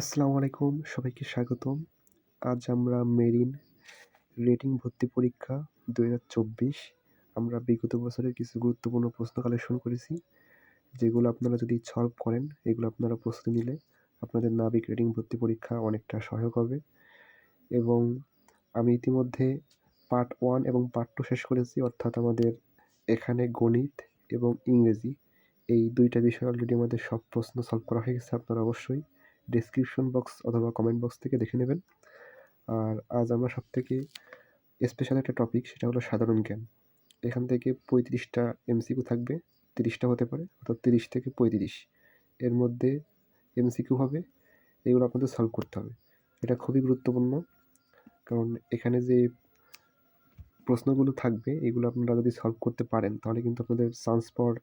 আসসালামু আলাইকুম, সবাইকে স্বাগতম। আজ আমরা মেরিন রেটিং ভর্তি পরীক্ষা দু হাজার চব্বিশ। আমরা বিগত বছরের কিছু গুরুত্বপূর্ণ প্রশ্ন কালেকশন করেছি, যেগুলো আপনারা যদি সলভ করেন, এগুলো আপনারা প্রস্তুতি নিলে আপনাদের নাবিক রেটিং ভর্তি পরীক্ষা অনেকটা সহায়ক হবে। এবং আমি ইতিমধ্যে পার্ট ওয়ান এবং পার্ট টু শেষ করেছি, অর্থাৎ আমাদের এখানে গণিত এবং ইংরেজি, এই দুইটা বিষয় অলরেডি আমাদের সব প্রশ্ন সলভ করা হয়ে গেছে, আপনারা অবশ্যই ডিসক্রিপশন বক্স অথবা কমেন্ট বক্স থেকে দেখে নেবেন। আর আজ আমরা সব থেকে স্পেশাল একটা টপিক সেটা হলো সাধারণ জ্ঞান। এখান থেকে পঁয়ত্রিশটা এমসিকিউ থাকবে, তিরিশটা হতে পারে, অর্থাৎ তিরিশ থেকে পঁয়ত্রিশ। এর মধ্যে এমসিকিউ হবে, এগুলো আপনাদের সলভ করতে হবে। এটা খুবই গুরুত্বপূর্ণ, কারণ এখানে যে প্রশ্নগুলো থাকবে, এগুলো আপনারা যদি সলভ করতে পারেন, তাহলে কিন্তু আপনাদের চান্স পাওয়ার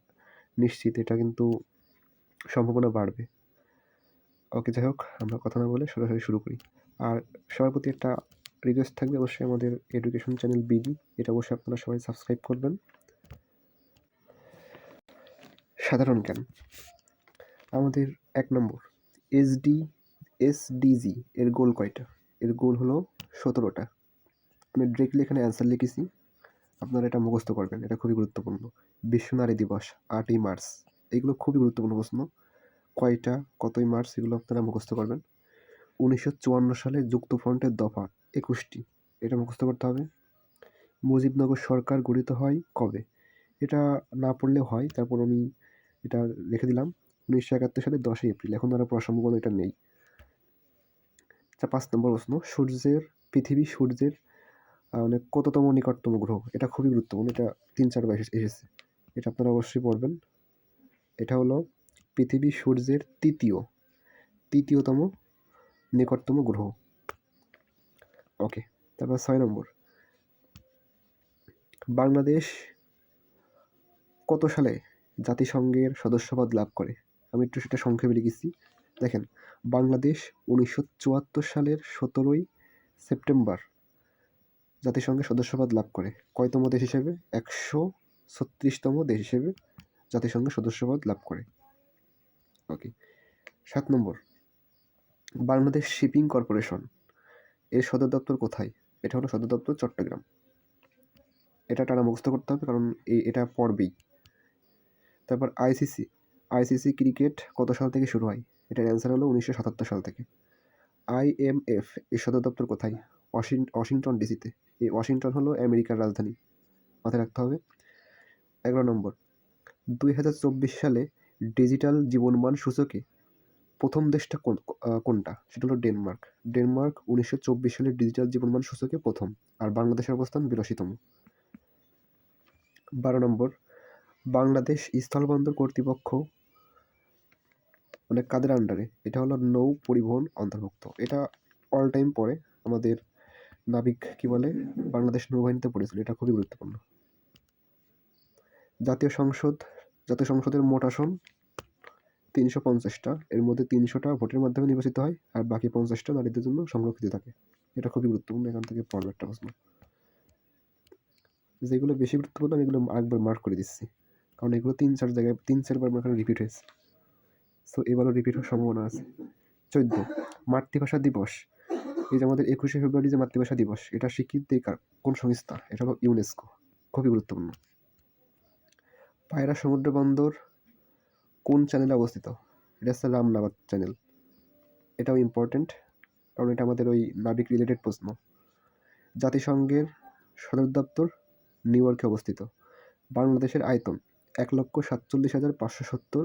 নিশ্চিত, এটা কিন্তু সম্ভাবনা বাড়বে। ওকে, যাই হোক, আমরা কথা না বলে সরাসরি শুরু করি। আর সবার প্রতি একটা রিকোয়েস্ট থাকবে অবশ্যই আমাদের এডুকেশন চ্যানেল বিডি এটা অবশ্যই আপনারা সবাই সাবস্ক্রাইব করবেন। সাধারণ জ্ঞান। আমাদের এক নম্বর এসডি এসডিজি এর গোল কয়টা? এর গোল হলো সতেরোটা। আমি ডিরেক্টলি এখানে অ্যান্সার লিখেছি। আপনারা এটা মুখস্থ করবেন, এটা খুবই গুরুত্বপূর্ণ। বিশ্ব নারী দিবস, আটই মার্চ। এগুলো খুবই গুরুত্বপূর্ণ প্রশ্ন। কয়টা, কতই মার্চ এগুলো আপনারা মুখস্থ করবেন। উনিশশো চুয়ান্ন সালে যুক্তফ্রন্টের দফা একুশটি, এটা মুখস্থ করতে হবে। মুজিবনগর সরকার গঠিত হয় কবে? এটা না পড়লেও হয়, তারপর আমি এটা রেখে দিলাম। উনিশশো একাত্তর সালে দশই এপ্রিল, এখন আর পড়ার সম্ভাবনা এটা নেই। আচ্ছা পাঁচ নম্বর প্রশ্ন, সূর্যের, পৃথিবী সূর্যের মানে কততম নিকটতম গ্রহ? এটা খুবই গুরুত্বপূর্ণ, এটা তিন চারবার এসেছে। এটা আপনারা অবশ্যই পড়বেন। এটা হলো পৃথিবী সূর্যের তৃতীয়, তৃতীয়তম নিকটতম গ্রহ। ওকে তারপর ছয় নম্বর। বাংলাদেশ কত সালে জাতিসংঘের সদস্যপদ লাভ করে? আমি একটু সেটা সংক্ষেপে লিখেছি। দেখেন, বাংলাদেশ উনিশশো চুয়াত্তর সালের সতেরোই সেপ্টেম্বর জাতিসংঘের সদস্যপদ লাভ করে। কয়তম দেশ হিসেবে? একশো ছত্রিশতম দেশ হিসেবে জাতিসংঘের সদস্যপদ লাভ করে। ওকে সাত নম্বর। বাংলাদেশ শিপিং কর্পোরেশন এর সদর দপ্তর কোথায়? এটা হলো সদর দপ্তর চট্টগ্রাম। এটা টানা মুখস্থ করতে হবে কারণ এটা পড়বেই তারপর আইসিসি আইসিসি ক্রিকেট কত সাল থেকে শুরু হয়? এটার অ্যান্সার হলো উনিশশো সাতাত্তর সাল থেকে। আইএমএফ এর সদর দপ্তর কোথায়? ওয়াশিং, ওয়াশিংটন ডিসিতে এই ওয়াশিংটন হলো আমেরিকার রাজধানী। মাথায় রাখতে হবে। এগারো নম্বর। দুই হাজার চব্বিশ সালে ডিজিটাল জীবনমান সূচকে প্রথম দেশটা কোন কোনটা? সেটা হলো ডেনমার্ক। ডেনমার্ক উনিশশো চব্বিশ সালের ডিজিটাল জীবনমান সূচকে প্রথম, আর বাংলাদেশের অবস্থান বিরাশিতম। বারো নম্বর, বাংলাদেশ স্থলবন্দর কর্তৃপক্ষ মানে কাদের আন্ডারে এটা হলো নৌ পরিবহন অন্তর্ভুক্ত। এটা অল টাইম পরে আমাদের নাবিক কি বলে? বাংলাদেশ নৌবাহিনীতে পড়েছিল। এটা খুবই গুরুত্বপূর্ণ। জাতীয় সংসদ জাতীয় সংসদের মোট আসন তিনশো পঞ্চাশটা। এর মধ্যে তিনশোটা ভোটের মাধ্যমে নির্বাচিত হয় আর বাকি পঞ্চাশটা নারীদের জন্য সংরক্ষিত থাকে। এটা খুবই গুরুত্বপূর্ণ এখান থেকে পড়বে একটা প্রশ্ন। যেগুলো বেশি গুরুত্বপূর্ণ, আমি এগুলো আরেকবার মার্ক করে দিচ্ছি। কারণ এগুলো তিন চার জায়গায়, তিন চারবার এখানে রিপিট হয়েছে। সো এবারও রিপিট হওয়ার সম্ভাবনা আছে। চোদ্দ, মাতৃভাষা দিবস। এই যে আমাদের একুশে ফেব্রুয়ারি যে মাতৃভাষা দিবস, এটা স্বীকৃতি কোন সংস্থা? এটা হলো ইউনেস্কো খুবই গুরুত্বপূর্ণ। পায়রা সমুদ্র বন্দর কোন চ্যানেলে অবস্থিত? এটা হচ্ছে রামনাবাদ চ্যানেল এটাও ইম্পর্টেন্ট কারণ এটা আমাদের ওই নাবিক রিলেটেড প্রশ্ন। জাতিসংঘের সদর দপ্তর নিউ ইয়র্কে অবস্থিত। বাংলাদেশের আয়তন এক লক্ষ সাতচল্লিশ হাজার পাঁচশো সত্তর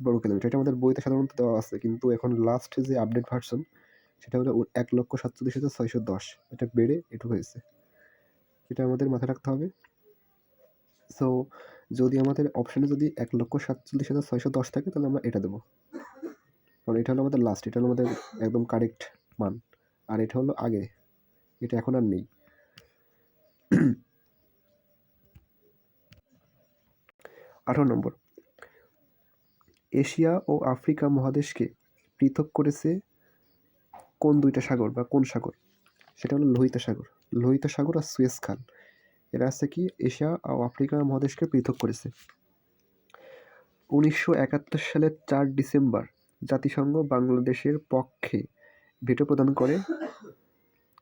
বর্গ কিলোমিটার। এটা আমাদের বইতে সাধারণত দেওয়া আছে, কিন্তু এখন লাস্ট যে আপডেট ভার্সন সেটা হলো এক লক্ষ সাতচল্লিশ হাজার ছয়শো দশ। এটা বেড়ে এটুকু হয়েছে। এটা আমাদের মাথায় রাখতে হবে। সো যদি আমাদের অপশানে যদি এক লক্ষ সাতচল্লিশ হাজার ছয়শো দশ থাকে, তাহলে আমরা এটা দেবো। কারণ এটা হলো আমাদের লাস্ট এটা হলো আমাদের একদম কারেক্ট মান। আর এটা হলো আগে। এটা এখন আর নেই। আঠারো নম্বর। এশিয়া ও আফ্রিকা মহাদেশকে পৃথক করেছে কোন দুইটা সাগর বা কোন সাগর? সেটা হলো লোহিত সাগর। লোহিত সাগর আর সুয়েজ খাল। এরা আছে কি? এশিয়া ও আফ্রিকা মহাদেশকে পৃথক করেছে। উনিশশো একাত্তর সালের চার ডিসেম্বর জাতিসংঘ বাংলাদেশের পক্ষে ভেটো প্রদান করে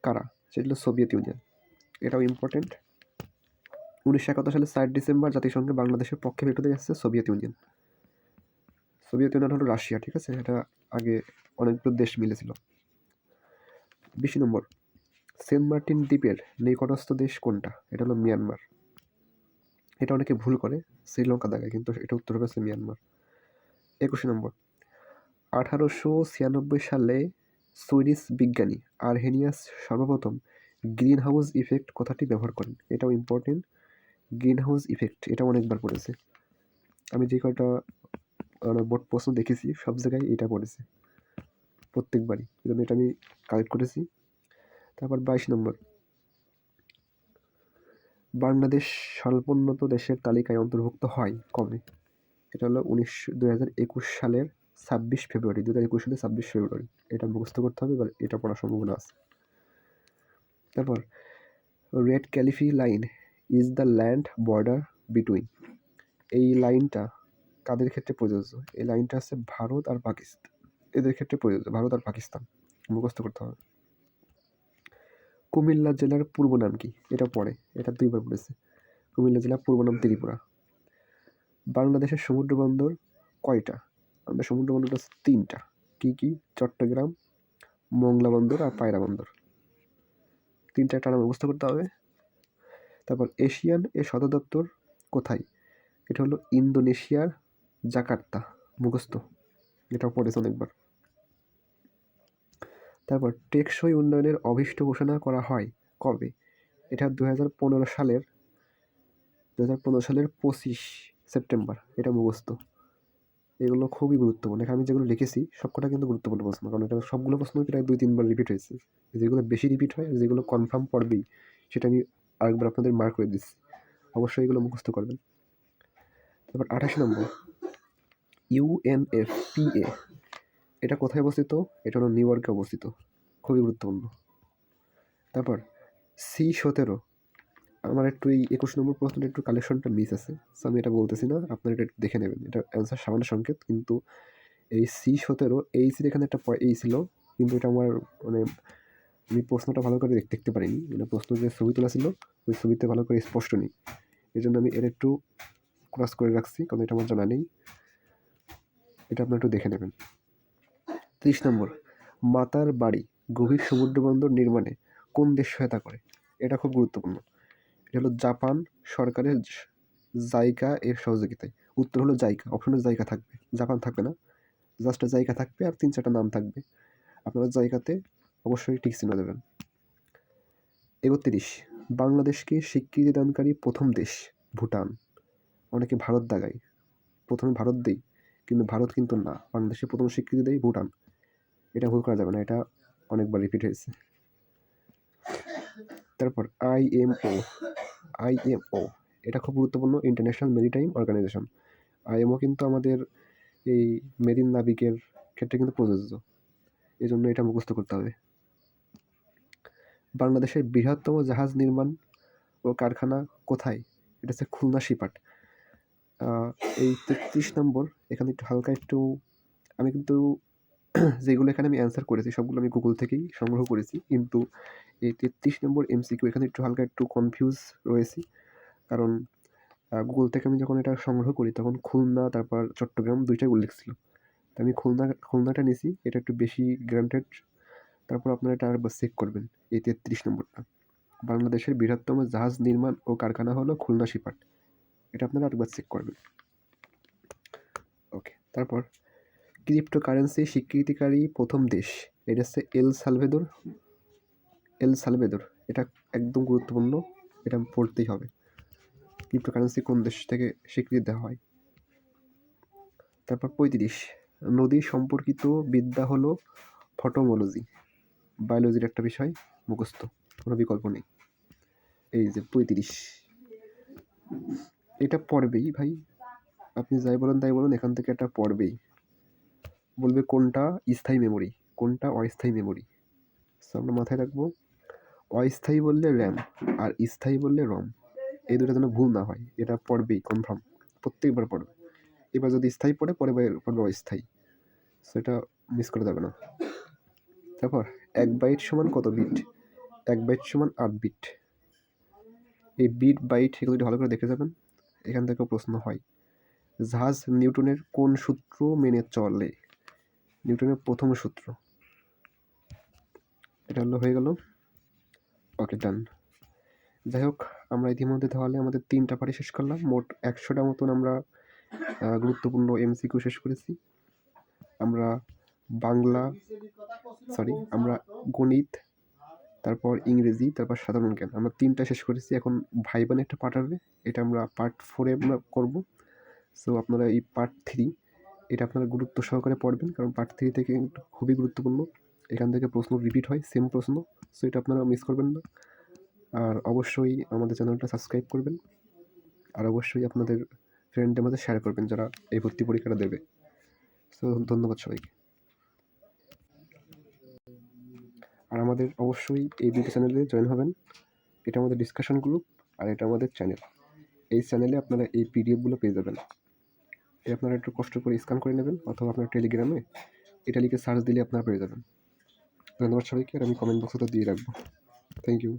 কারা? সেটা সোভিয়েত ইউনিয়ন। এটাও ইম্পর্টেন্ট উনিশশো একাত্তর সালে চার ডিসেম্বর জাতিসংঘে বাংলাদেশের পক্ষে ভেটো দিয়ে আসছে সোভিয়েত ইউনিয়ন। সোভিয়েত ইউনিয়ন হলো রাশিয়া, ঠিক আছে? এটা আগে অনেকগুলো দেশ মিলেছিল। বিশ নম্বর। সেন্ট মার্টিন দ্বীপের নিকটস্থ দেশ কোনটা? এটা হলো মিয়ানমার। এটা অনেকে ভুল করে, শ্রীলঙ্কা দেখায় কিন্তু এটা উত্তর হচ্ছে মিয়ানমার। একুশ নম্বর। আঠারোশো ছিয়ানব্বই সালে সুইডিশ বিজ্ঞানী আরহেনিয়াস সর্বপ্রথম গ্রিন হাউস ইফেক্ট কথাটি ব্যবহার করেন। এটাও ইম্পর্টেন্ট গ্রিন হাউস ইফেক্ট এটা অনেকবার পড়েছে। আমি যে কয়টা বোর্ড প্রশ্ন দেখেছি, সব জায়গায় এটা পড়েছে। প্রত্যেকবারই। এটা আমি কালেক্ট করেছি। তারপর বাইশ নম্বর। বাংলাদেশ স্বল্পোন্নত দেশের তালিকায় অন্তর্ভুক্ত হয় কবে? এটা হলো উনিশশো দু হাজার একুশ সালের ছাব্বিশ ফেব্রুয়ারি দু হাজার একুশ সালের ছাব্বিশ ফেব্রুয়ারি। এটা মুখস্থ করতে হবে, এবার এটা পড়ার সম্ভাবনা আছে। তারপর, Radcliffe line is the land border between. এই লাইনটা কাদের ক্ষেত্রে প্রযোজ্য? এই লাইনটা আছে ভারত আর পাকিস্তান। এদের ক্ষেত্রে প্রযোজ্য, ভারত আর পাকিস্তান। মুখস্থ করতে হবে। কুমিল্লা জেলার পূর্ব নাম কি? এটা পড়ে, এটা দুইবার পড়েছে। কুমিল্লা জেলার পূর্ব নাম ত্রিপুরা। বাংলাদেশের সমুদ্র বন্দর কয়টা? আমাদের সমুদ্র বন্দর আছে তিনটা। কি কি? চট্টগ্রাম, মংলা বন্দর আর পায়রা বন্দর। তিনটা একটা নাম মুখস্থ করতে হবে। তারপর এশিয়ান এর সদর দপ্তর কোথায়? এটা হলো ইন্দোনেশিয়ার জাকার্তা, মুখস্থ। এটাও পড়েছে অনেকবার। তারপর টেকসই উন্নয়নের অভীষ্ট ঘোষণা করা হয় কবে? এটা দু হাজার পনেরো সালের দু হাজার পনেরো সালের পঁচিশ সেপ্টেম্বর, এটা মুখস্থ। এগুলো খুবই গুরুত্বপূর্ণ। আমি যেগুলো লিখেছি, সবকটা কিন্তু গুরুত্বপূর্ণ প্রশ্ন, কারণ এটা সবগুলো প্রশ্ন প্রায় দুই, তিনবার রিপিট হয়েছে। যেগুলো বেশি রিপিট হয়, যেগুলো কনফার্ম পড়বেই, সেটা আমি আরেকবার আপনাদের মার্ক করে দিচ্ছি। অবশ্যই এগুলো মুখস্থ করবেন। তারপর আঠাশ নম্বর ইউএনএফপিএ এটা কোথায় অবস্থিত? এটা হলো নিউ ইয়র্কে অবস্থিত। খুবই গুরুত্বপূর্ণ। তারপর, সি সতেরো। আমার একটু এই একুশ নম্বর প্রশ্নটা একটু কালেকশনটা মিস আছে। সো আমি এটা বলতেছি না, আপনারা এটা দেখে নেবেন। এটা অ্যান্সার সামান্য সংকেত, কিন্তু এই সি সতেরো, এই সির এখানে একটা এই ছিল। কিন্তু এটা আমার মানে আমি প্রশ্নটা ভালো করে দেখতে পারিনি। মানে প্রশ্ন যে ছবি তোলা ছিল, ওই ছবিতে ভালো করে স্পষ্ট নেই। এই জন্য আমি এর একটু ক্রস করে রাখছি, কারণ এটা আমার জানা নেই। এটা আপনারা একটু দেখে নেবেন। ত্রিশ নম্বর, মাতার বাড়ি গভীর সমুদ্র বন্দর নির্মাণে কোন দেশ সহায়তা করে? এটা খুব গুরুত্বপূর্ণ। এটা হলো জাপান সরকারের জায়গা এর সহযোগিতায়। উত্তর হলো জায়গা অপশনে জায়গা থাকবে। জাপান থাকবে না। জাস্ট জায়গা থাকবে আর তিন চারটা নাম থাকবে। আপনারা জায়গাতে অবশ্যই ঠিক চিহ্ন দেবেন। একত্রিশ, বাংলাদেশকে স্বীকৃতি দানকারী প্রথম দেশ ভুটান। অনেকে ভারত দাগায়। প্রথমে ভারত দেই, কিন্তু ভারত কিন্তু না। বাংলাদেশে প্রথম স্বীকৃতি দেয় ভুটান। এটা ভুল করা যাবে না, এটা অনেকবার রিপিট হয়েছে। তারপর আইএমও আইএমও এটা খুব গুরুত্বপূর্ণ ইন্টারন্যাশনাল মেরিটাইম অর্গানাইজেশন আইএমও কিন্তু আমাদের এই মেরিন নাবিকের ক্ষেত্রে কিন্তু প্রযোজ্য। এই জন্য এটা মুখস্থ করতে হবে। বাংলাদেশের বৃহত্তম জাহাজ নির্মাণ ও কারখানা কোথায়? এটা হচ্ছে খুলনা শিপাট এই তেত্রিশ নম্বর, এখানে একটু হালকা একটু, আমি কিন্তু যেগুলো এখানে আমি অ্যান্সার করেছি, সবগুলো আমি গুগল থেকেই সংগ্রহ করেছি। কিন্তু এই তেত্রিশ নম্বর এমসিকিউ এখানে একটু হালকা একটু কনফিউজ রয়েছি। কারণ গুগল থেকে আমি যখন এটা সংগ্রহ করি, তখন খুলনা, তারপর চট্টগ্রাম দুইটাই উল্লেখ ছিল। তো আমি খুলনা, খুলনাটা নিয়েছি এটা একটু বেশি গ্রান্টেড তারপর আপনারা এটা আরেকবার চেক করবেন, এই তেত্রিশ নম্বরটা। বাংলাদেশের বৃহত্তম জাহাজ নির্মাণ ও কারখানা হলো খুলনা শিপাট। এটা আপনারা আরেকবার চেক করবেন। ওকে তারপর ক্রিপ্টোকারেন্সি স্বীকৃতিকারী প্রথম দেশ। এটা হচ্ছে এল সালভেদর এল সালভেদর এটা একদম গুরুত্বপূর্ণ। এটা পড়তেই হবে। ক্রিপ্টোকারেন্সি কোন দেশ থেকে স্বীকৃতি দেওয়া হয়? তারপর পঁয়ত্রিশ। নদী সম্পর্কিত বিদ্যা হলো ফটোমোলজি বায়োলজির একটা বিষয়, মুখস্থ। কোনো বিকল্প নেই। এই যে পঁয়ত্রিশ। এটা পড়বেই ভাই। আপনি যাই বলেন তাই বলুন, এখান থেকে এটা পড়বেই। বলবে কোনটা স্থায়ী মেমোরি কোনটা অস্থায়ী মেমোরি আমরা মাথায় রাখব, অস্থায়ী বললে র্যাম আর স্থায়ী বললে রম এই দুটো যেন ভুল না হয়, এটা পড়বেই কনফার্ম প্রত্যেকবার পড়বে। এবার যদি স্থায়ী পড়ে পরে পড়বে অস্থায়ী। সেটা মিস করা যাবে না। তারপর এক বাইট সমান কত বিট এক বাইট সমান আট বিট এই বিট বাইট এগুলো ভালো করে দেখে যাবেন, এখান থেকেও প্রশ্ন হয়। জাহাজ নিউটনের কোন সূত্র মেনে চলে? নিউটনের প্রথম সূত্র। এটা হলো, হয়ে গেল। ওকে ডান যাই হোক, আমরা ইতিমধ্যে তাহলে আমাদের তিনটা পার্টি শেষ করলাম। মোট একশোটা মতন আমরা গুরুত্বপূর্ণ এমসিকিউ শেষ করেছি। আমরা বাংলা সরি আমরা গণিত, তারপর ইংরেজি, তারপর সাধারণ জ্ঞান। আমরা তিনটা শেষ করেছি। এখন ভাইবান একটা আসবে এটা আমরা পার্ট ফোরে আমরা করব। সো আপনারা এই পার্ট থ্রি এটা আপনারা গুরুত্ব সহকারে পড়বেন, কারণ পার্ট থ্রি থেকে খুবই গুরুত্বপূর্ণ। এখান থেকে প্রশ্ন রিপিট হয় সেম প্রশ্ন সো এটা আপনারা মিস করবেন না। আর অবশ্যই আমাদের চ্যানেলটা সাবস্ক্রাইব করবেন, আর অবশ্যই আপনাদের ফ্রেন্ডদের মধ্যে শেয়ার করবেন যারা এই ভর্তি পরীক্ষাটা দেবে। সো ধন্যবাদ সবাইকে। আর আমাদের অবশ্যই এই দুটো চ্যানেলে জয়েন হবেন। এটা আমাদের ডিসকাশন গ্রুপ আর এটা আমাদের চ্যানেল এই চ্যানেলে আপনারা এই পিডিএফগুলো পেয়ে যাবেন। এই আপনারা একটু কষ্ট করে স্ক্যান করে নেবেন অথবা আপনার টেলিগ্রামে এটা লিখে সার্চ দিলে আপনারা পেয়ে যাবেন। ধন্যবাদ সবাইকে, আর আমি কমেন্ট বক্সটা দিয়ে রাখব। Thank you